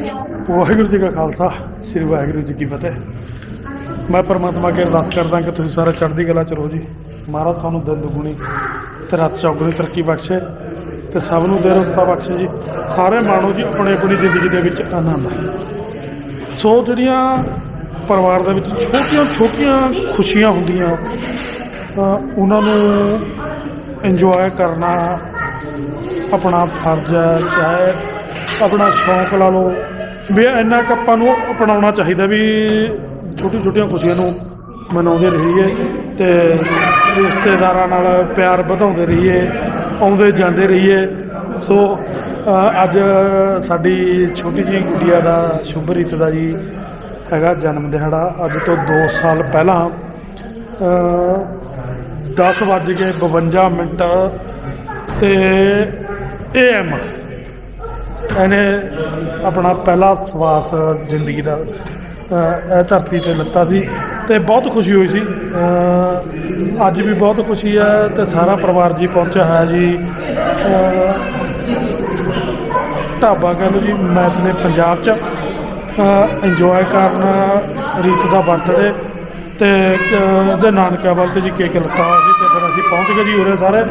ਵਾਹਿਗੁਰੂ ਜੀ ਕਾ ਖਾਲਸਾ, ਸ੍ਰੀ ਵਾਹਿਗੁਰੂ ਜੀ ਕੀ ਫਤਿਹ। ਮੈਂ ਪਰਮਾਤਮਾ ਅੱਗੇ ਅਰਦਾਸ ਕਰਦਾ ਕਿ ਤੁਸੀਂ ਸਾਰਾ ਚੜ੍ਹਦੀ ਕਲਾ ਚ ਰਹੋ ਜੀ। ਮਹਾਰਾਜ ਤੁਹਾਨੂੰ ਦਿਨ ਦੁਗਣੀ ਤੇ ਰਾਤ ਚੌਗੁਣੀ ਤਰੱਕੀ ਬਖਸ਼ੇ ਤੇ ਸਭ ਨੂੰ ਦੇ ਰੁਕਤਾ ਬਖਸ਼ੇ ਜੀ। ਸਾਰੇ ਮਾਣੋ ਜੀ ਆਪਣੀ ਆਪਣੀ ਜ਼ਿੰਦਗੀ ਦੇ ਵਿੱਚ ਆਨੰਦ। ਸੋ ਜਿਹੜੀਆਂ ਪਰਿਵਾਰ ਦੇ ਵਿੱਚ ਛੋਟੀਆਂ ਛੋਟੀਆਂ ਖੁਸ਼ੀਆਂ ਹੁੰਦੀਆਂ ਉਹਨਾਂ ਨੂੰ ਇੰਜੋਏ ਕਰਨਾ ਆਪਣਾ ਫਰਜ਼ ਹੈ, ਚਾਹੇ ਆਪਣਾ ਸ਼ੌਂਕ ਲਾ ਲਓ। ਵੀ ਇੰਨਾ ਕੁ ਆਪਾਂ ਨੂੰ ਅਪਣਾਉਣਾ ਚਾਹੀਦਾ ਵੀ ਛੋਟੀ ਛੋਟੀਆਂ ਖੁਸ਼ੀਆਂ ਨੂੰ ਮਨਾਉਂਦੇ ਰਹੀਏ ਤੇ ਰਿਸ਼ਤੇਦਾਰਾਂ ਨਾਲ ਪਿਆਰ ਵਧਾਉਂਦੇ ਰਹੀਏ ਆਉਂਦੇ ਜਾਂਦੇ ਰਹੀਏ। ਸੋ ਅੱਜ ਸਾਡੀ ਛੋਟੀ ਜਿਹੀ ਗੁੱਡੀਆ ਦਾ ਸ਼ੁਭਰੀਤ ਦਾ ਜੀ ਹੈਗਾ ਜਨਮ ਦਿਹਾੜਾ। ਅੱਜ ਤੋਂ 2 ਸਾਲ ਪਹਿਲਾਂ ਅ, 10 ਵੱਜ ਕੇ 52 ਮਿੰਟ ਤੇ ਏਐਮ ਇਹਨੇ ਆਪਣਾ ਪਹਿਲਾ ਸਵਾਸ ਜ਼ਿੰਦਗੀ ਦਾ ਇਹ ਧਰਤੀ ਤੇ ਲੱਤਾ ਸੀ ਤੇ ਬਹੁਤ ਖੁਸ਼ੀ ਹੋਈ ਸੀ। ਅੱਜ ਵੀ ਬਹੁਤ ਖੁਸ਼ੀ ਹੈ ਤੇ ਸਾਰਾ ਪਰਿਵਾਰ ਜੀ ਪਹੁੰਚਿਆ ਹੈ ਜੀ। ਅਹ, ਢਾਬਾ ਕਹਿੰਦੇ ਜੀ ਮੈਥ ਤੇ ਪੰਜਾਬ ਚ ਇੰਜੋਏ ਕਰਨ ਰੀਤ ਦਾ ਬਰਥਡੇ ਤੇ ਅਹ, ਉਹਦੇ ਨਾਨਕਿਆਂ ਵੱਲ ਤੇ ਜੀ ਕੇਕ ਲੱਤਾ ਹੋਇਆ ਸੀ ਤੇ ਫਿਰ ਅਸੀਂ ਪਹੁੰਚ ਗਏ ਜੀ ਉਰੇ ਸਾਰੇ।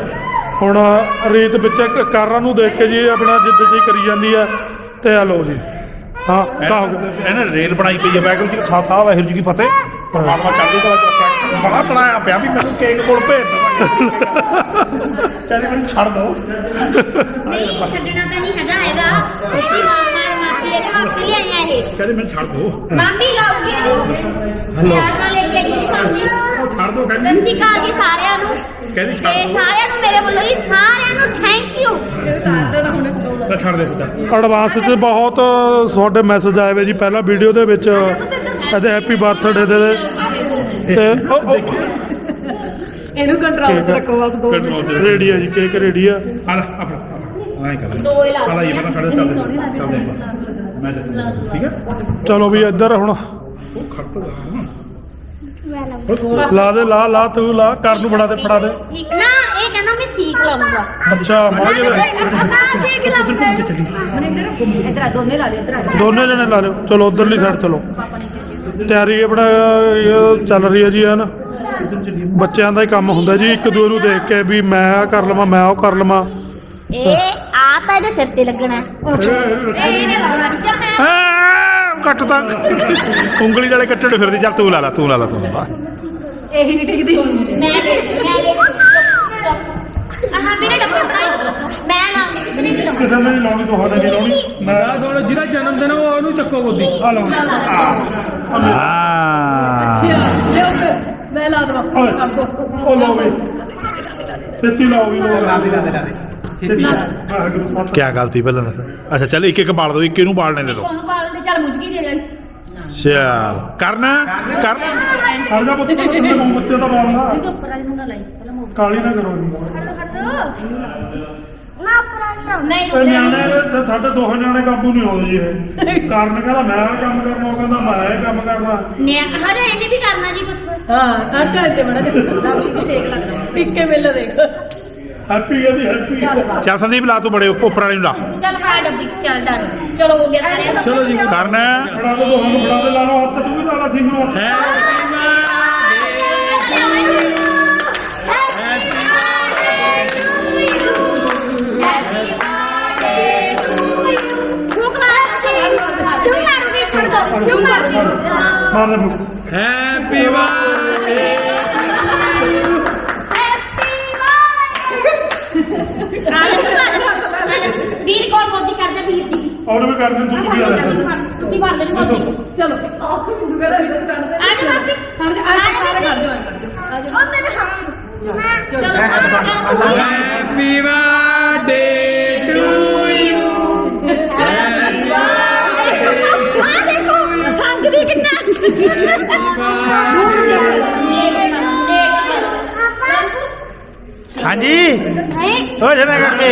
ਹੁਣ ਰੀਤ ਵਿੱਚ ਕਾਰਾਂ ਨੂੰ ਦੇਖ ਕੇ ਜੀ ਆਪਣਾ ਜਿੱਦ ਜੀ ਕਰੀ ਜਾਂਦੀ ਹੈ ਤੇ ਆ ਲਓ ਜੀ। ਹਾਂ ਇਹਨੇ ਰੇਲ ਬਣਾਈ ਪਈ ਹੈ। ਵਾਹਿਗੁਰੂ ਜੀ ਕਾ ਖਾਲਸਾ ਵਾਹਿਗੁਰੂ ਜੀ ਕੀ ਫਤਿਹ? ਪਰਮਾਤਮਾ ਚੜ੍ਹਦੀ ਕਲਾ ਚ ਬੜਾ ਤਣਾਇਆ ਪਿਆ ਵੀ ਮੈਨੂੰ ਕੇਕ ਕੋਲ ਭੇਜ ਦੋ ਕਹਿੰਦੇ ਮੈਨੂੰ ਛੱਡ ਦੋ ਨਹੀਂ ਛੱਡਣਾ ਤਾਂ ਨਹੀਂ ਹੈਗਾ ਹੈਗਾ ਇਹਦੀ ਮਾਂ ਮਾਪੀ ਇਹਦੇ ਵਾਸਤੇ ਲਿਆਈਆਂ ਇਹ ਕਹਿੰਦੇ ਮੈਨੂੰ ਛੱਡ ਦੋ ਮਾਮੀ ਲਾਉਗੀ ਹੈਲੋ। ਪਿਆਰ ਨਾਲ ਲੈ ਕੇ ਆਈ ਮਾਮੀ। ਛੱਡ ਦੋ ਸਤਿ ਕਹਿੰਦੀ ਸ਼੍ਰੀ ਅਕਾਲ ਜੀ ਸਾਰਿਆਂ ਨੂੰ। ਕਹਿੰਦੀ ਤੇ ਛੱਡ ਦੋ। ਸਾਰਿਆਂ ਨੂੰ ਮੇਰੇ ਵੱਲੋਂ ਜੀ ਸਾਰਿਆਂ ਨੂੰ ਥੈਂਕ ਯੂ ਤਾਂ ਛੱਡ ਦੇ ਪੁੱਤ। ਐਡਵਾਂਸ 'ਚ ਬਹੁਤ ਤੁਹਾਡੇ ਮੈਸੇਜ ਆਏ ਵੇ ਜੀ ਪਹਿਲਾਂ ਵੀਡੀਓ ਦੇ ਵਿੱਚ ਇਹਦੇ ਹੈਪੀ ਬਰਥਡੇ ਦੇ ਤੇ ਉਹ- ਉਹ ਇਹਨੂੰ ਕੰਟਰੋਲ ਚ ਰੱਖੋ ਬਸ ਦੋ ਕੰਟਰੋਲ ਰੈਡੀ ਹੈ ਜੀ ਕੇਕ ਰੈਡੀ ਆ। ਆ ਲੈ ਆਪਣਾ ਆਏ ਕਰ ਦੋ ਹੀ ਲਾ ਆ ਲੈ ਇਹ ਪਹਿਲਾਂ ਖੜੇ ਚੱਲ ਚੱਲ ਮੈਂ ਤੇ ਠੀਕ ਹੈ ਚਲੋ ਵੀ ਇੱਧਰ ਹੁਣ। ਉਹ ਖੜਤਾ ਜਾ ਲਾ ਦੇ ਲਾ ਲਾ ਤੂੰ ਲਾ ਕਰ ਨੂੰ ਫੜਾ ਦੇ ਫੜਾ ਦੇ। ਠੀਕ ਨਾ ਇਹ ਕਹਿੰਦਾ ਮੈਂ ਸੀਖ ਲਾਉਂਗਾ ਅੱਛਾ ਮੌਜ ਦੇ ਹਾਂ ਸੀਖ ਲਾਉਂਗਾ ਮਨਿੰਦਰ ਇਧਰ ਆ ਦੋਨੇ ਲਾ ਲਿਓ ਇਧਰ ਆ। ਦੋਨੇ ਜਣੇ ਲਾ ਲਿਓ। ਚਲੋ ਉਧਰਲੀ ਸਾਈਡ ਚਲੋ। ਤਿਆਰੀ ਆਪਣਾ ਇਹ ਚੱਲ ਰਹੀ ਹੈ ਜੀ ਹਨ ਬੱਚਿਆਂ ਦਾ ਹੀ ਕੰਮ ਹੁੰਦਾ ਜੀ ਇੱਕ ਦੂਏ ਨੂੰ ਦੇਖ ਕੇ ਵੀ ਮੈਂ ਆ ਕਰ ਲਵਾਂ ਮੈਂ ਉਹ ਕਰ ਲਵਾਂ। ਇਹ ਆ ਤਾਂ ਇਹਦੇ ਸਿਰ ਤੇ ਲੱਗਣਾ। ਹੈ। ਇਹ ਇਹਨੇ ਲਾਉਣਾ ਨਹੀਂ ਚਾਹਨਾ ਆ, ਕੱਟ ਤਾਂ ਉਂਗਲੀ ਵਾਲੇ ਕੱਟੜੇ ਫਿਰਦੀ ਚੱਲ ਤੂੰ ਲਾ ਲਾ ਤੂੰ ਲਾ ਲਾ ਤੂੰ ਲਾ। ਇਹੀ ਨਹੀਂ ਟਿਕਦੀ। ਮੈਂ ਮੈਂ ਆਹ ਮੇਰੇ ਡੱਬਾ ਮੈਂ ਲਾਉਂਗੀ ਕਿਸੇ ਨੇ ਨਹੀਂ ਲਾਉਣਾ ਕਿਸੇ ਨੇ ਨਹੀਂ ਲਾਉਣੀ। ਤੁਹਾਡੇ ਨਹੀਂ। ਲਾਉਣੀ ਮੈਂ ਹੁਣ ਜਿਹਦਾ ਜਨਮ ਦਿਨ ਉਹ ਉਹਨੂੰ ਚੱਕੋ ਗੋਦੀ ਆ ਲਓ। ਅੱਛਾ ਲਿਓ ਫਿਰ ਮੈਂ ਲਾ ਦਵਾਂ। ਉਹ ਲਓ ਵੀ ਛੇਤੀ ਲਾਓ ਵੀ ਲਓ। ਲਾ ਦੇ ਲਾ ਦੇ ਲਾ ਦੇ। ਛੇਤੀ ਵਾਹਿਗੁਰੂ ਕੀ ਗਲਤੀ ਪਹਿਲਾਂ ਅੱਛਾ ਚੱਲ ਇੱਕ ਇੱਕ ਬਾਲ ਦੋ ਇੱਕ ਇਹਨੂੰ ਬਾਲਣੇ ਦੇ ਦੋ। ਤੁਹਾਨੂੰ ਬਾਲ ਦੇ ਚੱਲ ਦੇ ਲੈ। ਚੱਲ। ਕਰਨਾ? ਕਰ ਹਰ ਜਾ ਪੁੱਤ ਤੇ ਬੱਚੇ ਦਾ ਬਾਲਣਾ ਇਹ ਤੋਂ ਉੱਪਰ ਵਾਲੀ ਨੂੰ ਨਾ ਲਾਈ। ਪਹਿਲਾਂ ਮੋੜ ਕਾਲੀ ਨਾ ਕਰੋ ਜੀ। ਨਾ ਉੱਪਰ ਵਾਲੀ ਨਹੀਂ ਰੁਕਦੇ ਤੇ ਸਾਡੇ ਦੋਹਾਂ ਨਿਆਣੇ ਕਾਬੂ ਨਹੀਂ ਆਉਂਦੇ ਜੀ ਇਹ। ਕਾਰਨ ਕਹਿੰਦਾ ਮੈਂ ਕੰਮ ਕਰਨਾ ਉਹ ਕਹਿੰਦਾ ਮੈਂ ਇਹ ਕੰਮ ਕਰਨਾ। ਨੇ ਹਰੇ ਇਹਨੇ ਵੀ ਕਰਨਾ ਜੀ ਕੁਛ। ਹਾਂ ਕੱਟ ਘੰਟੇ ਮੜਾ ਦੇ ਲੱਗ ਵੀ ਸੇਕ ਲੱਗਦਾ ਟਿੱਕੇ ਮੇਲਾ ਦੇਖ। ਹੈਪੀ ਹੈ ਜੀ ਹੈਪੀ ਚੱਲ ਬਾ ਚੱਲ ਸੰਦੀਪ ਲਾ ਤੂੰ ਬੜੇ ਉੱਪਰ ਵਾਲੀ ਨੂੰ ਲਾ ਚੱਲ ਖਾ ਡੱਬੀ ਚੱਲ ਡਰ ਚਲੋ ਹੋ ਗਿਆ ਸਾਰਿਆਂ ਦਾ ਚਲੋ ਜੀ ਕਰਨਾ ਫੜਾ ਦੋ ਦੋਹਾਂ ਨੂੰ ਫੜਾ ਦੇ ਲਾ ਲਓ ਹੱਥ ਤੂੰ ਵੀ ਲਾ ਲਾ ਸਿੰਘ ਨੂੰ ਹੱਥ ਮਾਰ ਜੀ ਉਹਨੂੰ ਵੀ ਕਰ ਦੇ ਤੂੰ ਵੀ ਆ ਲੈ ਤੁਸੀਂ ਭਰ ਦੇਣੀ ਮੋਦੀ ਚਲੋ। ਆਹ ਮੈਨੂੰ ਕਹਿੰਦਾ ਮੈਨੂੰ ਕੱਢ ਦੇ ਆ ਜਾ ਬਾਪੀ ਕੱਢ ਦੇ ਆ ਜਾ ਸਾਰੇ ਕੱਢ ਦਿਓ ਆ ਜਾ ਉਹ ਮੇਰੇ ਹੱਥ ਚਲੋ। ਚਲੋ। ਹੈਪੀ ਬਰਥਡੇ ਟੂ ਯੂ ਆ ਦੇਖੋ ਸੰਗ ਦੀ ਕਿੰਨਾ ਹਾਂਜੀ। ਹੋ ਜਨਾ ਕਰਕੇ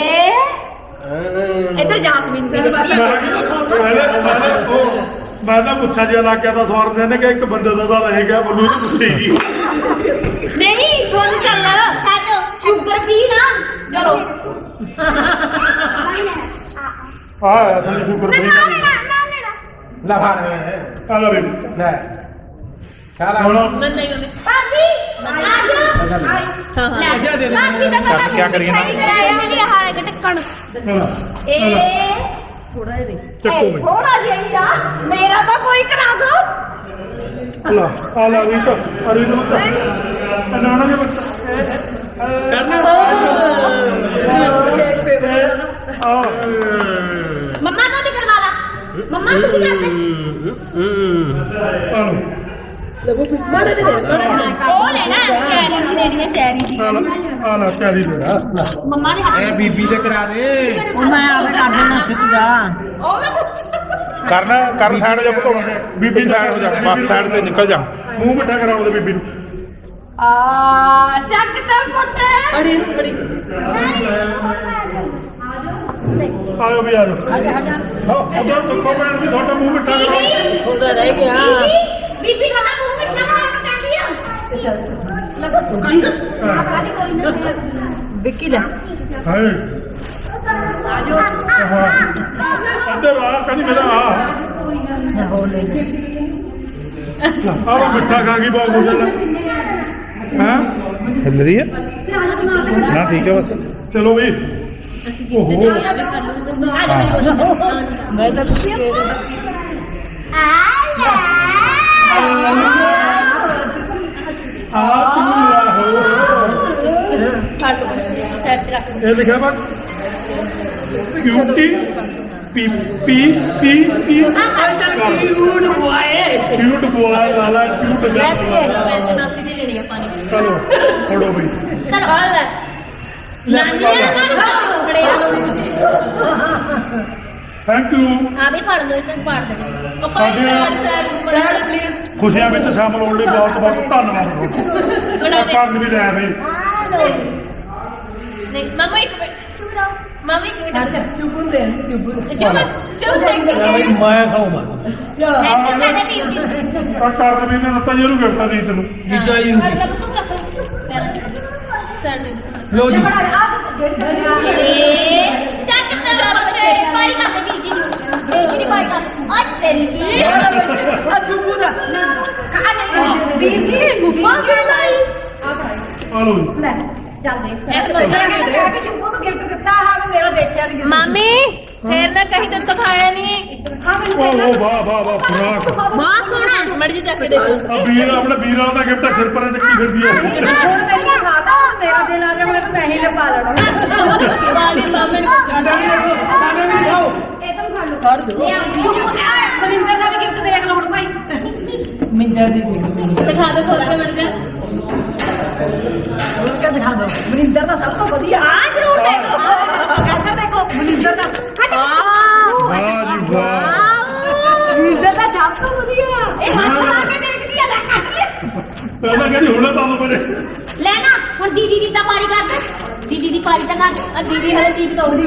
ਇੱਧਰ ਜਾਸਮੀਨ ਵੀ ਲੱਗੀ ਮੈਂ ਹੈ। ਮੈਂ ਉਹ ਮੈਂ ਤਾਂ ਪੁੱਛਾ ਜਿਹਾ ਲੱਗ ਗਿਆ ਤਾਂ ਸਵਾਰ ਨੇ ਕਿ ਇੱਕ ਬੰਦੇ ਦਾ ਤਾਂ ਰਹਿ ਗਿਆ ਮੈਨੂੰ ਨਹੀਂ ਪੁੱਛੇਗੀ ਨਹੀਂ ਤੁਹਾਨੂੰ ਚੱਲ ਛੱਡ। ਸ਼ੂਗਰ ਫ੍ਰੀ ਨਾ। ਚਲੋ। ਆ ਅਸਲੀ ਸ਼ੁਕਰ ਫਰੀ ਲਾ ਫਾੜ ਆ ਲੈ ਬੇਬੀ। ਲੈ। ਖਾਲਾ ਹੁਣ ਮੈਂ ਨਹੀਂ ਗੰਦੀ ਭਾਬੀ ਆ ਜਾ ਹਾਂ ਹਾਂ ਲੈ ਦੇ ਭਾਬੀ ਦਾ ਪਤਾ ਕਿਆ ਕਰੀਏ ਨਾ? ਜਿਹੜੀ ਹਾਰ ਕੇ ਟੱਕਣ ਏ ਥੋੜਾ ਜਿਹਾ ਦੇ ਚੱਕੋ ਬਈ ਥੋੜਾ ਜਿਹਾ ਮੇਰਾ ਤਾਂ ਕੋਈ ਕਰਾ ਦੋ ਲਾ ਆ ਲੈ ਵੀ ਤਾਂ ਅਰੀ ਨੂੰ ਤਾਂ ਨਾਨਾ ਦੇ ਬੱਚਾ ਕਰਨਾ ਆ ਮੰਮਾ ਤੋਂ ਵੀ ਕਰਵਾ ਲਾ ਮੰਮਾ ਤੋਂ ਵੀ ਕਰਦੇ ਆ ਲਓ ਲੱਗੋ ਬੜੇ ਦੇ ਬੜੇ ਉਹ ਲੈਣਾ ਚੈਰੀ ਦੀ ਲੈਣੀ ਹੈ ਚੈਰੀ ਦੀ। ਆ ਲੈ ਆ ਲੈ ਚਾਰੀ ਦੇ ਆ। ਲੈ। ਮੰਮਾ ਨੇ ਇਹ ਬੀਬੀ ਦੇ ਕਰਾ ਦੇ। ਉਹ ਮੈਂ ਆਵੇ ਕਰ ਦੇਣਾ ਸਿੱਧ ਜਾ। ਉਹ ਮੈਂ ਕਰਨ ਕਰਨ ਸਾਈਡ ਹੋ ਜਾ ਭਤੋਣਾ ਬੀਬੀ ਸਾਈਡ ਹੋ ਜਾ ਬਸ ਸਾਈਡ ਤੇ ਨਿਕਲ ਜਾ। ਮੂੰਹ ਮਿੱਠਾ ਕਰਾਉਣ ਦੇ ਬੀਬੀ ਨੂੰ। ਆ ਚੱਕ ਤਾ ਪੁੱਤ। ਅੜੀ ਅੜੀ। ਆਇਓ ਵੀ ਆ ਜਾਓ ਹਾਂ ਉਧਰ ਸੁੱਕੋ ਪੈਣ ਦੀ ਤੁਹਾਡਾ ਮੂੰਹ ਮਿੱਠਾ ਕਰਾਓ। ਉਹਦਾ ਰਹਿ ਗਿਆ ਬੀਬੀ ਬੀਬੀ ਦਾ ਮੂੰਹ ਮਿੱਠਾ ਮਾਰ ਕਹਿੰਦੀ ਆ ਵਿੱਕੀ ਦਾ ਹਾਏ ਆਜੋ ਹਾਂ ਇੱਧਰ ਆ ਕਦੀ ਮੇਰਾ ਆ ਹੋ ਲੈ ਆ ਮਿੱਠਾ ਖਾ ਗਈ ਬਹੁਤ ਗੁੱਜਲ ਹਾਂ ਹਿੱਲਦੀ ਹੈ ਨਾ ਠੀਕ ਹੈ ਬਸ ਚਲੋ ਵੀ ਅਸੀਂ ਕਿੱਥੇ ਜਾਈਏ ਆਵੇ ਕਰ ਲਓ ਮੈਂ ਤਾਂ ਤੁਸੀਂ ਆ ਤੂੰ ਲਾਹੋ ਸੈੱਟ ਰੱਖ ਇਹ ਲਿਖਿਆ ਵਾ? ਕਿਊਟੀ ਪੀ ਪੀ ਪੀ ਪੀ। ਕਿਊਟ ਬੁਆਏ ਕਿਊਟ ਬੋਏ ਲਾਲਾ ਕਿਊਟ ਪੈਸੇ ਨਾਸੀ ਦੇ ਲੈਣੀ ਆ ਪਾਣੀ। ਚਲੋ ਫੜੋ ਬਈ। ਕਰ ਹਾਲ ਲੈ। ਨਾਨੀ ਆ ਨਾ ਖੜਿਆ ਥੈਂਕ ਯੂ ਆ ਵੀ ਫੜ ਲਓ ਇਹਨਾਂ ਪਾੜ ਦੇ ਪਾਪਾ ਸਰ ਪਲੀਜ਼ ਖੁਸ਼ੀਆਂ ਵਿੱਚ ਸ਼ਾਮਲ ਹੋਣ ਲਈ ਬਹੁਤ ਬਹੁਤ ਧੰਨਵਾਦ। ਤੁਹਾਡਾ ਕਰਨ ਵੀ ਲੈ ਬਈ। ਨਹੀਂ ਮਮਾ ਇੱਕ ਮਿੰਟ ਮਮੀ ਇੱਕ ਮਿੰਟ ਚੁੱਪੂ ਦੇ ਚੁੱਪੂ ਸ਼ੁਭ ਸ਼ੁਭ ਥੈਂਕ ਯੂ ਮੈਂ ਖਾਊਂਗਾ ਥੈਂਕ ਯੂ ਬੀਬੀ ਆ ਕਰਨ ਵੀ ਨੇ ਦਿੱਤਾ ਜਿਹਨੂੰ ਗਿਫਟ ਦੀ ਤੈਨੂੰ ਜੀ ਨੂੰ ਅਗਲਾ ਤੂੰ ਚੱਕ ਸਰ ਲੋ ਜੀ ਚੱਕ ਤਾ ਬੱਚੇ ਪਾਈ ਦੇ ਨੂੰ ਬੀਜੀ ਦੀ ਪਾਈ ਕਰ ਆ ਤੇਰੀ ਆ ਚੁੱਪੂ ਦਾ ਕਾ ਨਹੀਂ ਵੀਰ ਜੀ ਕਿਉਂ ਲਾਈ ਆ ਭਾਈ ਆ ਲਓ ਜੀ। ਲੈ ਚੱਲਦੇ ਇਹ ਤਾਂ ਵਧੀਆ gift ਚੁੱਪੂ ਨੂੰ ਗਿਫਟ ਦਿੱਤਾ ਹਾਂ ਮੇਰਾ ਦੇਖਿਆ ਨਹੀਂ ਮਾਮੀ ਫੇਰ ਨਾ ਕਹੀਂ ਤੈਨੂੰ ਤਾਂ ਖਾਇਆ ਨਹੀਂ ਓ ਓ ਵਾਹ ਵਾਹ ਵਾਹ ਫਰਾਕ ਬਹੁਤ ਸੋਹਣਾ। ਮੜ ਜੀ ਚੱਕ ਕੇ ਦੇਖੋ। ਆ ਵੀਰ ਆਪਣੇ ਵੀਰ ਦਾ ਗਿਫਟ ਸਿਰ ਪਰ ਚੱਕੀ ਫਿਰਦੀ ਹੈ ਹੁਣ ਮੈਨੂੰ ਖਾਤਾ ਮੇਰਾ ਦਿਨ ਆ ਗਿਆ ਮੈਂ ਤਾਂ ਪੈਸੇ ਲਪਾ ਲੈਣਾ। ਵਾਲੀ ਮਾਮੇ ਨੂੰ ਸਾਡਾ ਵੀ ਦੇਖੋ ਸਾਡਾ ਵੀ ਦਿਖਾਓ ਇਹ ਤਾਂ ਫੜ ਲਓ। ਫੜ ਦਿਓ ਚੁੱਪ ਕਰ ਮਨਿੰਦਰ ਦਾ ਵੀ ਗਿਫਟ ਦੇਖ ਲਓ ਹੁਣ ਭਾਈ। ਮਿੰਜਾ ਦੀ ਦੇ ਦਿਓ ਦਿਖਾ ਦੇ ਖੋਲ ਕੇ ਮੜ ਜਾ ਹੋਰ ਕਿਆ ਦਿਖਾ ਦਿਓ। ਮਨਿੰਦਰ ਦਾ ਸਭ ਤੋਂ ਵਧੀਆ। ਆ ਜ਼ਰੂਰ ਦੇਖੋ। ਕਹਿੰਦਾ ਦੇਖੋ ਮਨਿੰਦਰ ਦਾ। ਵਾਹ ਜੀ ਵਾਹ। ਮਨਿੰਦਰ ਦਾ ਸਭ ਤੋਂ ਵਧੀਆ। ਇਹ ਹੱਥ ਲਾ ਕੇ ਦੇਖਦੀ ਆ ਲੈ ਕੱਟ ਪਹਿਲਾਂ ਕਹਿੰਦੀ ਹੁਣੇ ਤੁਹਾਨੂੰ ਮੇਰੇ ਲੈ ਨਾ ਹੁਣ ਦੀਦੀ ਦੀ ਤਾਂ ਪਾਰੀ ਕਰ ਦੇ। ਦੀਦੀ ਦੀ ਪਾਰੀ ਤਾਂ ਕਰ। ਆ ਦੀਦੀ ਹਲੇ ਚੀਜ਼ ਤਾਂ ਉਹਦੀ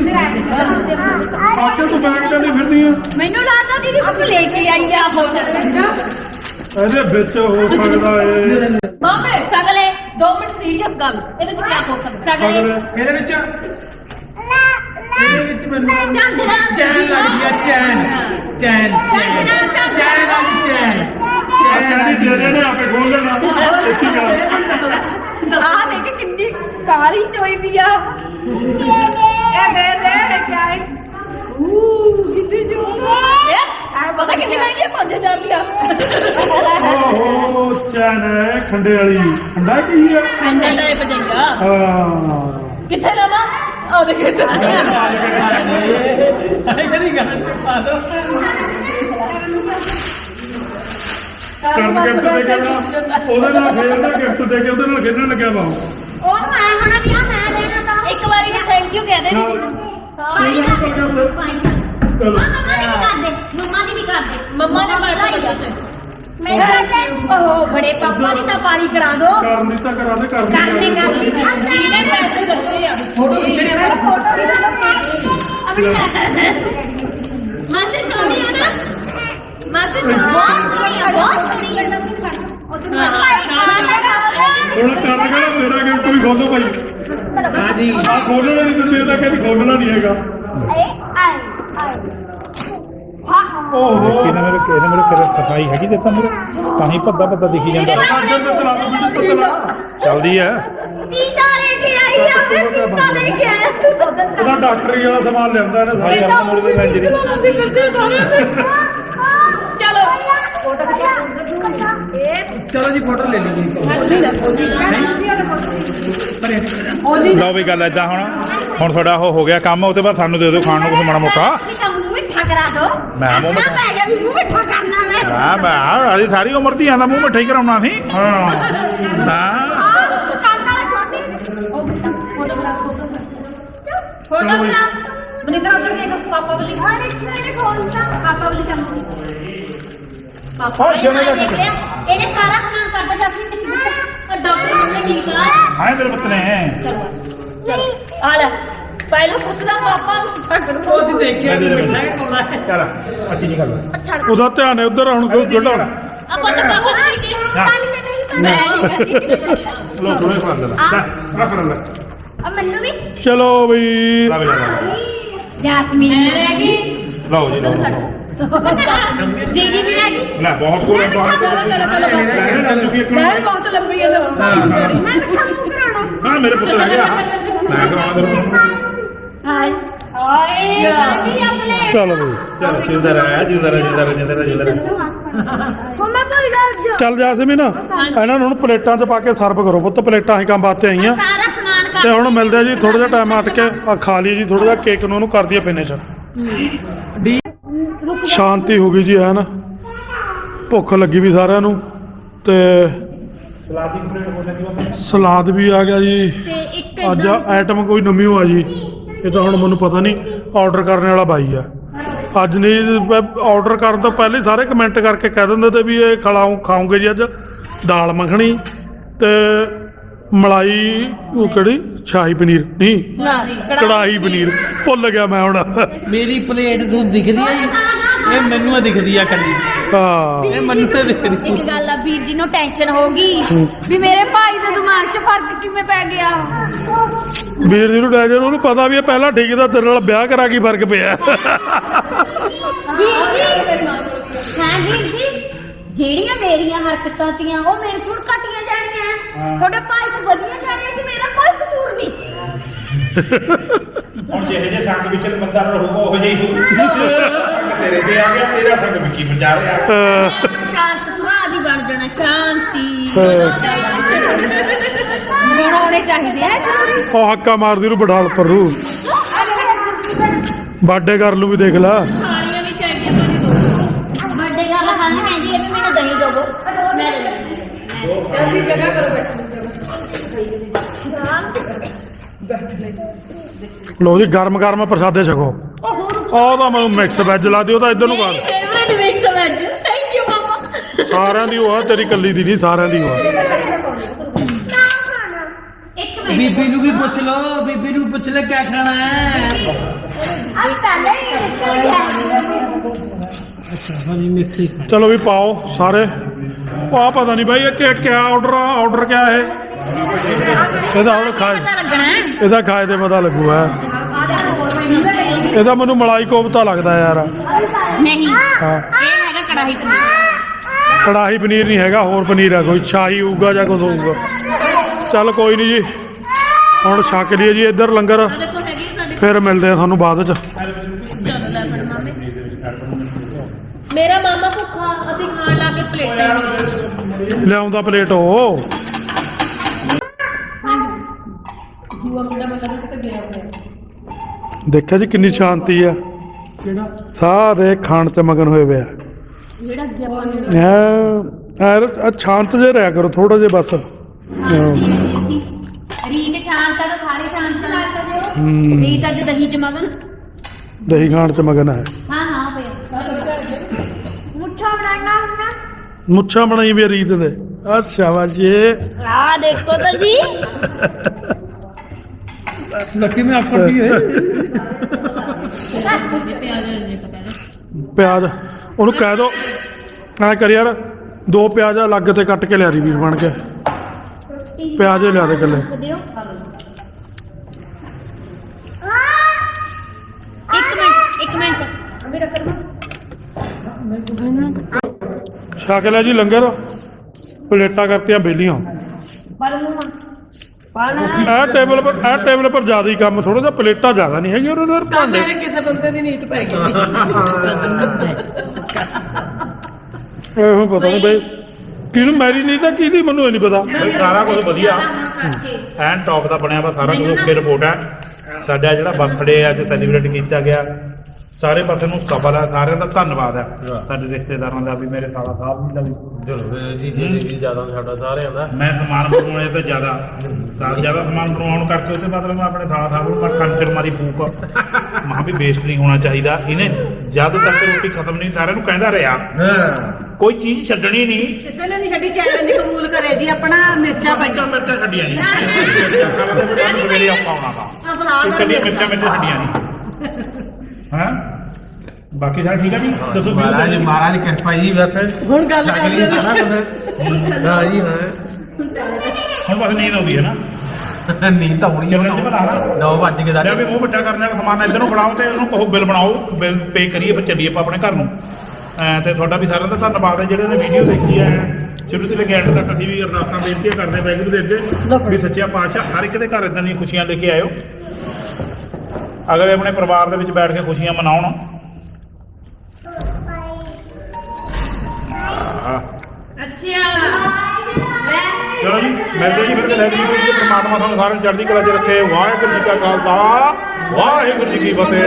ਆਕੇ ਤੂੰ ਬੈਗ ਤੇ ਨਹੀਂ ਫਿਰਦੀ ਆ। ਮੈਨੂੰ ਲੱਗਦਾ ਦੀਦੀ ਕੁਝ ਲੈ ਕੇ ਆਈ ਆ ਹੋ ਸਕਦਾ। ਇਹਦੇ ਵਿੱਚ ਹੋ ਸਕਦਾ ਏ ਮਾਮੇ ਸਗਲੇ 2 ਮਿੰਟ ਸੀਰੀਅਸ ਗੱਲ ਇਹਦੇ ਚ ਕੀ ਹੋ ਸਕਦਾ ਸਗਲੇ ਇਹਦੇ ਵਿੱਚ ਇਹਦੇ ਵਿੱਚ ਮੈਨੂੰ ਝਾਂਜਰਾਂ ਚੈਨ ਲੱਗਦੀ ਆ ਚੈਨ ਚੈਨ ਚੈਨ ਚੈਨ ਵਾਲੀ ਚੈਨ ਆ ਕਹਿੰਦੀ ਤੇਰੇ ਨੇ ਆਪੇ ਖੋਲ ਲੈਣਾ ਸੱਚੀ ਗੱਲ ਆ ਦੇਖ ਕਿੰਨੀ ਕਾਲੀ ਚੋਈ ਵੀ ਆ ਇਹ ਦੇ ਦੇ ਕਿਆ ਹੈ ਊ ਸਿੱਧੀ ਜੋ ਇਹ ਪਤਾ ਕਿੰਨੀ ਮਹਿੰਗੀ ਹੈ 5000 ਦੀ ਆ। ਓਹੋ ਚੈਨ ਹੈ ਖੰਡੇ ਵਾਲੀ। ਖੰਡਾ ਕੀ ਹੈ? ਖੰਡਾ ਟਾਈਪ ਜਾਈਆ ਹਾਂ। ਕਿੱਥੇ ਲਵਾਂ ਆ ਦੇਖ ਇੱਥੇ ਇਹ ਤੇ ਦੋ? ਕਰਨ ਗਿਫਟ ਦੇ ਕੇ ਨਾ ਉਹਦੇ ਨਾਲ ਖੇਡਦਾ ਗਿਫਟ ਦੇ ਕੇ ਉਹਦੇ ਨਾਲ ਖੇਡਣ ਲੱਗਿਆ ਵਾ ਉਹ। ਮੈਂ ਹਣਾ ਵੀ ਆ ਮੈਂ ਦੇਣਾ ਤਾਂ। ਇੱਕ ਵਾਰੀ ਵੀ ਥੈਂਕ ਯੂ ਕਹਿ ਦੇ ਦੀਦੀ ਨੂੰ ਪਾਈ ਚਲੋ ਕਰ ਨਿਕਲ ਗਿਆ ਉੱਥੇ। ਪਾਈ ਕਰ ਚਲੋ ਮੰਮਾ ਦੀ ਵੀ ਕਰ ਦੇ ਮੰਮਾ ਦੀ ਵੀ ਕਰ ਦੇ ਮੰਮਾ ਨੇ ਮਾਰ ਵਧਾਈ ਸਕਦਾ ਦੇ। ਤੇ ਓਹੋ ਬੜੇ ਪਾਪਾ ਦੀ ਤਾਂ ਪਾਰੀ ਕਰਾ ਦੋ ਕਰਨੀ ਤਾਂ ਕਰਾ ਦੇ ਕਰਨੀ ਕਰਨੀ ਕਰਨੀ ਜਿਹਨੇ ਪੈਸੇ ਦਿੱਤੇ ਆ ਫੋਟੋ ਖਿੱਚਣੇ ਵਾਲਾ ਫੋਟੋ ਵੀ ਮਾਸੀ ਸੋਹਣੀ ਹੈ ਨਾ ਮਾਸੀ ਸੋਹਣੀ ਬਹੁਤ ਸੋਹਣੀ ਆ ਬਹੁਤ ਸੋਹਣੀ ਆ ਹੁਣ ਕਰ ਗਿਆ ਮੇਰਾ ਗਿਫਟ ਵੀ ਖੋਲੋ ਭਾਈ ਹਾਂਜੀ ਆ ਖੋਲਣਾ ਨਹੀਂ ਦਿੰਦੇ ਇਹਦਾ ਕਹਿੰਦੀ ਖੋਲਣਾ ਨਹੀਂ ਹੈਗਾ ਓਹੋ ਕਿਹਨੇ ਮੇਰੇ ਕਰ ਸਫ਼ਾਈ ਹੈਗੀ ਦਿੱਤਾ ਮੇਰੇ? ਤਾਂ ਹੀ ਭੱਦਾ ਭੱਦਾ ਦਿਖੀ ਜਾਂਦਾ। ਸਾਡੇ ਤੇ ਚਲਾ ਦੋ ਵੀਡੀਓ ਤੇ ਚਲਾ ਚੱਲਦੀ ਹੈ ਪੀਤਾ ਲੈ ਕੇ ਆਈ ਆ ਮੈਂ ਪੀਤਾ ਲੈ ਕੇ ਆਇਆ। ਤੂੰ ਦੁੱਧ ਉਹਦਾ ਡਾਕਟਰੀ ਵਾਲਾ ਸਮਾਨ ਲਿਆਂਦਾ ਇਹਨੇ ਸਾਰਾ ਯਾਰ ਮੁੜ ਕੇ ਲੈ ਜਿਹੜੀ ਚਲੋ। ਚਲੋ ਜੀ ਫੋਟੋ ਲੈ ਲਈਏ। ਲਓ ਵੀ ਗੱਲ ਏਦਾਂ ਹੁਣ। ਹੁਣ ਤੁਹਾਡਾ ਉਹ ਹੋ ਗਿਆ ਕੰਮ ਉਹ ਤੋਂ ਬਾਅਦ ਸਾਨੂੰ ਦੇ ਦਿਓ ਖਾਣ ਨੂੰ ਕੁਝ ਮਾੜਾ ਮੋਟਾ। ਤਾਂ ਕਰਾ ਦੋ ਮੈਂ ਮੂੰਹ ਮਿੱਠਾ- ਮੈਂ ਕਿਹਾ ਵੀ ਮੂੰਹ ਮਿੱਠਾ ਕਰਨਾ ਮੈਂ। ਹਾਂ ਮੈਂ ਅਸੀਂ ਸਾਰੀ ਉਮਰ ਦਾ ਮੂੰਹ ਮਿੱਠਾ ਹੀ ਕਰਾਉਣਾ ਸੀ। ਹਾਂ। ਹਾਂ ਕੰਨ ਵਾਲਾ ਛੋਟੀ। ਫੋਟੋ ਬਣਾ ਫੋਟੋ ਬਣਾ। ਮਨਿੰਦਰ ਉੱਧਰ ਦੇਖ ਪਾਪਾ ਬਲੀ ਹਾਂ ਇਹਨੇ ਖੋਲਤਾ ਪਾਪਾ ਬਲੀ ਚੰਮ ਪਾਪਾ ਹਾਂ, ਸ਼ੋਨੇ ਦਾ ਦੇਖਿਆ? ਇਹਨੇ ਸਾਰਾ ਸਮਾਨ ਕੱਢ ਦਿੱਤਾ ਸੀ। ਡਾਕਟਰ ਨੇ ਕੀ ਕਹਾ ਹਾਂ ਮੇਰੇ ਪੁੱਤ ਨੇ। ਆ ਲੈ। ਪਹਿਲਾਂ ਪੁੱਤ ਦਾ ਪਾਪਾ ਮਿੱਠਾ ਕਰੂ। ਉਹ ਦੇਖਿਆ ਵੀ ਮਿੱਠਾ ਹੈ ਕੋਲਾ ਹੈ ਚੱਲ ਅੱਛੀ ਨਹੀਂ ਗੱਲ ਉਹਦਾ ਧਿਆਨ ਹੈ ਉਧਰ ਹੁਣ ਕੋਈ ਗੱਡਾ ਆਪਾਂ ਤਾਂ ਪਾਪਾ ਨੂੰ ਕੀ। ਮੈਂ ਨਹੀਂ ਕਰਦੀ ਲੋ ਥੋੜੇ ਖਾ ਲੈ ਰੱਖ ਲੈ ਆ ਮੈਨੂੰ ਵੀ? ਚਲੋ ਬਈ ਜਾਸਮੀਨ। ਰਹਿ ਗਈ। ਲਓ ਜੀ ਲਓ। ਦੀਦੀ ਵੀ ਰਹਿ ਗਈ। ਲੈ ਬਹੁਤ ਕੋਲ ਬਹੁਤ ਚਲੋ, ਚਲੋ, ਚਲੋ। ਲੈ ਬਹੁਤ ਲੰਬੀ ਹੈ ਹਾਂ ਮੇਰੇ ਪੁੱਤ ਰਹਿ ਗਿਆ। ਮੈਂ ਕਰਾਉਣਾ ਤੇਰੇ ਆਪਣੇ ਚੱਲ ਬਈ। ਚੱਲ ਜਿੰਦਾ ਰਹਿ ਜਿੰਦਾ ਰਹਿ ਜਿੰਦਾ ਰਹਿ ਜਿੰਦਾ ਰਹਿ ਜਿੰਦਾ ਰਹਿ। ਹੁਣ ਮੈਂ ਭੁੱਲ ਜਾ ਚੱਲ ਜਾਸਮੀਨ ਇਹਨਾਂ ਨੂੰ ਹੁਣ ਪਲੇਟਾਂ 'ਚ ਪਾ ਕੇ ਸਰਵ ਕਰੋ ਪੁੱਤ ਪਲੇਟਾਂ ਹੀ ਕੰਮ ਵਾਸਤੇ ਆਈਆਂ। ਸਾਰਾ ਸਮਾਨ ਤੇ ਹੁਣ ਮਿਲਦੇ ਆ ਜੀ ਥੋੜਾ ਜਿਹਾ ਟਾਈਮ ਹਟ ਕੇ ਆ ਖਾ ਲਈ ਜੀ ਥੋੜਾ ਜਿਹਾ ਕੇਕ ਨੂੰ ਉਹਨੂੰ ਕਰ ਦਈਏ ਫਿਨਿਸ਼ ਸ਼ਾਂਤੀ ਹੋ ਗਈ ਜੀ ਹੈ ਨਾ ਭੁੱਖ ਲੱਗੀ ਵੀ ਸਾਰਿਆਂ ਨੂੰ। ਤੇ ਸਲਾਦੀ ਵੀ ਆ ਗਿਆ ਜੀ। ਤੇ ਇੱਕ ਅੱਜ ਆਈਟਮ ਕੋਈ ਨਵੀਂ ਹੋ ਆ ਜੀ। ਇਹ ਤਾਂ ਹੁਣ ਮੈਨੂੰ ਪਤਾ ਨਹੀਂ ਆਰਡਰ ਕਰਨ ਵਾਲਾ ਬਾਈ ਆ। ਅੱਜ ਨਹੀਂ ਆਰਡਰ ਕਰਨ ਤੋਂ ਪਹਿਲੇ ਸਾਰੇ ਕਮੈਂਟ ਕਰਕੇ ਕਹਿ ਦਿੰਦੇ ਤੇ ਵੀ ਇਹ ਖਲਾਉ ਖਾਉਂਗੇ ਜੀ ਅੱਜ। ਦਾਲ ਮੱਖਣੀ ਤੇ ਮਲਾਈ ਉਹ ਕਿਹੜੀ? ਸ਼ਾਹੀ ਪਨੀਰ। ਨਹੀਂ ਕੜਾਹੀ। ਪਨੀਰ। ਭੁੱਲ ਗਿਆ ਮੈਂ ਹੁਣ। ਮੇਰੀ ਪਲੇਟ ਤੋਂ ਦਿਖਦੀ ਆ ਜੀ। ਇਹ ਮੈਨੂੰ ਦਿਖਦੀ ਆ ਕੱਲੀ ਹਾਂ। ਇਹ ਮੈਨੂੰ ਤੇ ਦਿਖਦੀ ਇੱਕ ਗੱਲ ਆ ਵੀਰ ਜੀ ਨੂੰ ਟੈਨਸ਼ਨ ਹੋ ਗਈ ਵੀ ਮੇਰੇ ਦਿਮਾਗ 'ਚ ਫ਼ਰਕ ਕਿਵੇਂ ਪੈ ਗਿਆ? ਵੀਰ ਜੀ ਨੂੰ ਡੈਜਰ ਉਹਨੂੰ ਪਤਾ ਵੀ ਇਹ ਪਹਿਲਾਂ ਠੀਕ ਦਾ ਤੇਰੇ ਨਾਲ ਵਿਆਹ ਕਰਾ ਕੀ ਫ਼ਰਕ ਪਿਆ। ਵੀਰ ਜੀ ਹਾਂ ਵੀਰ ਜੀ? ਜਿਹੜੀਆਂ ਮੇਰੀਆਂ ਹਰਕਤਾਂ ਤੀਆਂ ਉਹ ਮੇਰੇ ਤੋਂ ਘਟੀਆਂ ਜਾਣੀਆਂ। ਤੁਹਾਡੇ ਭਾਈ ਤੋਂ ਵਧੀਆ ਜਾਣੀਆਂ ਚ ਮੇਰਾ ਕੋਈ ਕਸੂਰ ਨਹੀਂ। ਹੁਣ ਜਿਹੇ ਜੇ ਸੰਗ ਵਿੱਚ ਬੰਦਾ ਰਹੂਗਾ ਉਹ ਜਿਹਾ ਹੋਊ। ਤੇਰੇ ਤੇ ਆ ਗਿਆ ਤੇਰਾ ਸੰਗ ਵਿੱਕੀ ਬਚਾ ਰਿਹਾ ਅਹ ਸ਼ਾਂਤ ਸੁਭਾਅ ਦੀ ਬਣ ਜਾਣਾ ਸ਼ਾਂਤੀ। ਚਾਹੀਦੇ ਆ। ਉਹ ਹੱਕਾ ਮਾਰਦੀ ਨੂੰ ਬਡਾਲ ਪਰੂ ਬਾਡੇ ਕਰ ਲੂ ਵੀ ਦੇਖ ਲੈ। ਖਾਣੀਆਂ ਵੀ ਚਾਹੀਦੀਆਂ ਤੁਹਾਨੂੰ ਵੱਡੇ ਗੱਲ ਖਾਣੀ ਪੈਂਦੀ ਹੈ ਵੀ ਮੈਨੂੰ ਦਹੀਂ ਦਵੋ। ਮੈਂ ਲੈ ਲੈਂਦੀ ਜਲਦੀ ਜਗ੍ਹਾ ਕਰੋ ਬੈਠੋ ਲੋ ਜੀ ਗਰਮ ਗਰਮ ਪ੍ਰਸਾਦੇ ਛਕੋ। ਉਹ ਤਾਂ ਮੈਨੂੰ ਮਿਕਸ ਵੈਜ ਲਾ ਦਿਓ ਤਾਂ ਇੱਧਰ ਨੂੰ ਕਰ। Favourite mix veg thank you ਮਾਮਾ ਸਾਰਿਆਂ ਦੀ ਉਹ ਆ ਤੇਰੀ ਕੱਲੀ ਦੀ ਨਹੀਂ ਸਾਰਿਆਂ ਦੀ ਉਹ ਆ। ਇੱਕ ਮਿੰਟ ਬੀਬੀ ਨੂੰ ਵੀ ਪੁੱਛ ਲਓ ਬੀਬੀ ਨੂੰ ਪੁੱਛ ਲੈ ਕਿਆ ਖਾਣਾ ਹੈ। ਆ ਪਹਿਲੇ ਹੀ ਨਿਕਲ ਗਿਆ ਅੱਛਾ ਹਾਂਜੀ ਮਿਕਸੀ ਚਲੋ ਵੀ ਪਾਓ ਸਾਰੇ। ਉਹ ਆ ਪਤਾ ਨਹੀਂ ਬਾਈ ਇਹ ਕਿ ਕਿਆ ਆਰਡਰ ਆ ਆਰਡਰ ਕਿਆ ਹੈ ਇਹਦਾ ਹੁਣ ਖਾਏ ਇਹਦਾ ਖਾਏ ਤੇ ਪਤਾ ਲੱਗੂ ਹੈ। ਇਹਦਾ ਮੈਨੂੰ ਮਲਾਈ ਕੋਫਤਾ ਲੱਗਦਾ ਯਾਰ। ਨਹੀਂ। ਹਾਂ। ਇਹ ਹੈਗਾ ਕੜਾਹੀ ਪਨੀਰ। ਕੜਾਹੀ ਪਨੀਰ ਨਹੀਂ ਹੈਗਾ ਹੋਰ ਪਨੀਰ ਆ ਕੋਈ ਸ਼ਾਹੀ ਹੋਊਗਾ ਜਾਂ ਕੁਝ ਹੋਊਗਾ। ਚੱਲ ਕੋਈ ਨਹੀਂ ਜੀ। ਹੁਣ ਛਕ ਲਈਏ ਜੀ ਇੱਧਰ ਲੰਗਰ। ਫਿਰ ਮਿਲਦੇ ਆ ਤੁਹਾਨੂੰ ਬਾਅਦ ਚ ਮੇਰਾ ਮਾਮਾ ਭੁੱਖਾ ਅਸੀਂ ਖਾਣ ਲਾ ਕੇ ਪਲੇਟਾਂ। ਲਿਆਉਂਦਾ ਪਲੇਟ ਉਹ। ਦੂਆ ਮੁੰਡਾ ਮੈਂ ਲੱਗਦਾ ਕਿ ਗਿਆ ਹੋਇਆ। ਦੇਖਿਆ ਜੀ ਕਿੰਨੀ ਸ਼ਾਂਤੀ ਆ। ਕਿਹੜਾ? ਸਾਰੇ ਖਾਣ ਚ ਮਗਨ ਹੋਏ ਵੇ ਆ। ਜਿਹੜਾ ਅੱਗੇ ਆਪਾਂ ਨੇ ਐ ਐ ਸ਼ਾਂਤ ਜੇ ਰਿਹਾ ਕਰੋ ਥੋੜਾ ਜਿਹਾ ਬਸ। ਹਾਂ। ਰੀਤ ਸ਼ਾਂਤ ਆ ਤਾਂ ਸਾਰੇ ਸ਼ਾਂਤ ਆ। ਹੂੰ। ਰੀਤ ਅੱਜ ਦਹੀਂ ਚ ਮਗਨ। ਦਹੀਂ ਖਾਣ ਚ ਮਗਨ ਹੈ ਹਾਂ ਹਾਂ ਭਈਆ। ਮੁੱਠਾ ਬਣਾਣਾ ਹੁੰਦਾ ਮੁੱਛਾਂ ਬਣਾਈ ਵੀ ਰੀਤ ਦੇ। ਅੱਛਾ ਬਾਜੀ ਆ ਦੇਖੋ ਤਾਂ ਜੀ। ਲੱਕੀ ਮੈਂ ਆਕੜਦੀ ਹੈ ਇਹ ਪਿਆਜ਼ ਨਹੀਂ ਪਤਾ ਨਾ ਪਿਆਜ਼ ਉਹਨੂੰ ਕਹਿ ਦੋ। ਐ ਕਰ ਯਾਰ ਦੋ ਪਿਆਜ਼ ਅਲੱਗ ਤੇ ਕੱਟ ਕੇ ਲਿਆ ਦੀ ਵੀਰ ਬਣ ਕੇ। ਪਿਆਜ਼ ਹੀ ਲਿਆ ਦੇ ਇਕੱਲੇ। ਦਿਓ। ਇੱਕ ਮਿੰਟ ਇੱਕ ਮਿੰਟ। ਮੇਰਾ ਕਰਨਾ ਛਕ ਲਿਆ ਜੀ ਲੰਗਰ। ਪਲੇਟਾਂ ਕਰਤੀਆਂ ਬੇਲੀਆਂ। ਪਰ ਨੂੰ ਪਾਣਾ ਇਹ ਟੇਬਲ ਪਰ ਇਹ ਟੇਬਲ ਪਰ ਜ਼ਿਆਦਾ ਹੀ ਕੰਮ ਥੋੜਾ ਜਿਹਾ ਪਲੇਟਾਂ ਜ਼ਿਆਦਾ ਨਹੀਂ ਹੈਗੀਆਂ ਉਹਨਾਂ ਦੇ ਭਾਂਡੇ। ਮੇਰੇ ਕਿਸੇ ਬੰਦੇ ਦੀ ਨੀਤ ਪੈ ਗਈ। ਇਹੋ ਪਤਾ ਨਹੀਂ ਬਈ ਕਿਹਨੂੰ ਮੈਰੀ ਨਹੀਂ ਤਾਂ ਕਿਹਦੀ ਮੈਨੂੰ ਇਹ ਨਹੀਂ ਪਤਾ। ਬਈ ਸਾਰਾ ਕੁਝ ਵਧੀਆ। ਐਨ ਟੌਪ ਦਾ ਬਣਿਆ ਵਾ ਸਾਰਾ ਕੁਝ ਓਕੇ ਰਿਪੋਰਟ ਹੈ। ਸਾਡਾ ਜਿਹੜਾ ਬਰਥਡੇ ਅੱਜ ਸੈਲੀਬ੍ਰੇਟ ਕੀਤਾ ਗਿਆ ਸਾਰੇ ਪਾਸੇ ਨੂੰ ਸਫਲ ਹੈ ਸਾਰਿਆਂ ਦਾ ਧੰਨਵਾਦ ਹੈ। ਸਾਡੇ ਰਿਸ਼ਤੇਦਾਰਾਂ ਦਾ ਵੀ ਮੇਰੇ ਸਾਲਾ ਸਾਹਿਬ ਜੀ ਦਾ ਵੀ। ਚਲੋ ਜੀ ਜੀ ਵੀ ਜ਼ਿਆਦਾ ਸਾਡਾ ਸਾਰਿਆਂ ਦਾ। ਮੈਂ ਸਮਾਨ ਬਣਾਉਣੇ ਤੇ ਜ਼ਿਆਦਾ। ਸਾਲ ਜ਼ਿਆਦਾ ਸਮਾਨ ਬਣਾਉਣ ਕਰਕੇ ਉਹਦੇ ਮਤਲਬ ਮੈਂ ਆਪਣੇ ਸਾਲਾ ਸਾਹਿਬ ਨੂੰ ਮੈਂ ਕੰਚਰ ਮਾਰੀ ਫੂਕ। ਮਹਾਂ ਵੀ ਵੇਸਟ ਨਹੀਂ ਹੋਣਾ ਚਾਹੀਦਾ। ਇਹਨੇ ਜਦ ਤੱਕ ਰੋਟੀ ਖਤਮ ਨਹੀਂ ਸਾਰਿਆਂ ਨੂੰ ਕਹਿੰਦਾ ਰਿਹਾ। ਕੋਈ ਚੀਜ਼ ਛੱਡਣੀ ਨਹੀਂ। ਕਿਸੇ ਨੇ ਨਹੀਂ ਛੱਡੀ ਚੈਲੰਜ ਕਬੂਲ ਕਰੇ ਜੀ ਆਪਣਾ ਮਿਰਚਾਂ ਮਿਰਚਾਂ ਮਿਰਚਾਂ ਛੱਡੀਆਂ ਨਹੀਂ। ਮਿਰਚਾਂ ਖਾਣ ਦੇ ਬੜੇ ਔਖਾ ਹੋਣਾ ਵਾ। ਸਲਾਦ ਅੱਧੀ ਮਿਰਚਾਂ ਮਿਰਚਾਂ ਛੱਡੀਆਂ ਨਹੀਂ। ਹਾਂ? ਬਾਕੀ ਸਾਰਾ ਠੀਕ ਹੈ ਜੀ ਦੱਸੋ ਵੀ ਮਹਾਰਾਜ ਮਹਾਰਾਜ ਕਿਰਪਾ ਜੀ ਬਸ। ਹੁਣ ਗੱਲ ਕਰਦੇ ਸਾਰਾ ਹਾਂ ਜੀ ਹਾਂ। ਹੁਣ ਬਸ ਨੀਂਦ ਆਉਂਦੀ ਹੈ ਨਾ। ਨੀਂਦ ਤਾਂ ਹੋਣੀ ਕਿੰਨੇ ਵਜੇ ਬਣਾ ਲਾ? 9 ਵਜ ਕੇ ਦਾ ਵੀ ਮੂੰਹ ਵੱਡਾ ਕਰਨਾ ਸਮਾਨ ਇੱਧਰ ਨੂੰ ਬਣਾਓ ਤੇ ਉਹਨੂੰ ਕਹੋ ਬਿੱਲ ਬਣਾਓ ਬਿੱਲ ਪੇ ਕਰੀਏ ਫਿਰ ਚੱਲੀਏ ਆਪਾਂ ਆਪਣੇ ਘਰ ਨੂੰ। ਐਂ ਤੇ ਤੁਹਾਡਾ ਵੀ ਸਾਰਿਆਂ ਦਾ ਧੰਨਵਾਦ ਹੈ ਜਿਹੜੇ ਨੇ ਵੀਡੀਓ ਦੇਖੀ ਹੈ। ਸ਼ੁਰੂ ਤੋਂ ਲੈ ਕੇ ਐਂਡ ਤੱਕ ਅਸੀਂ ਵੀ ਅਰਦਾਸਾਂ ਬੇਨਤੀਆਂ ਕਰਦੇ ਹਾਂ ਵਾਹਿਗੁਰੂ ਦੇ ਅੱਗੇ ਵੀ ਸੱਚਿਆ ਪਾਤਸ਼ਾਹ ਹਰ ਇੱਕ ਦੇ ਘਰ ਇਦਾਂ ਦੀਆਂ ਖੁਸ਼ੀਆਂ ਲੈ ਕੇ ਆਇਓ। ਅਗਲੇ ਆਪਣੇ ਪਰਿਵਾਰ ਦੇ ਵਿੱਚ ਬੈਠ ਕੇ ਖੁਸ਼ੀਆਂ ਮਨਾਉਣ। ਅੱਛਾ। ਚਲੋ ਜੀ ਮਿਲਦੇ ਜੀ ਫਿਰ ਲੈ ਜੀ ਵੀਡੀਓ ਪ੍ਰਮਾਤਮਾ ਤੁਹਾਨੂੰ ਸਾਰਿਆਂ ਨੂੰ ਚੜ੍ਹਦੀ ਕਲਾ 'ਚ ਰੱਖੇ। ਵਾਹਿਗੁਰੂ ਜੀ ਕਾ ਖਾਲਸਾ। ਵਾਹਿਗੁਰੂ ਜੀ ਕੀ ਫਤਿਹ।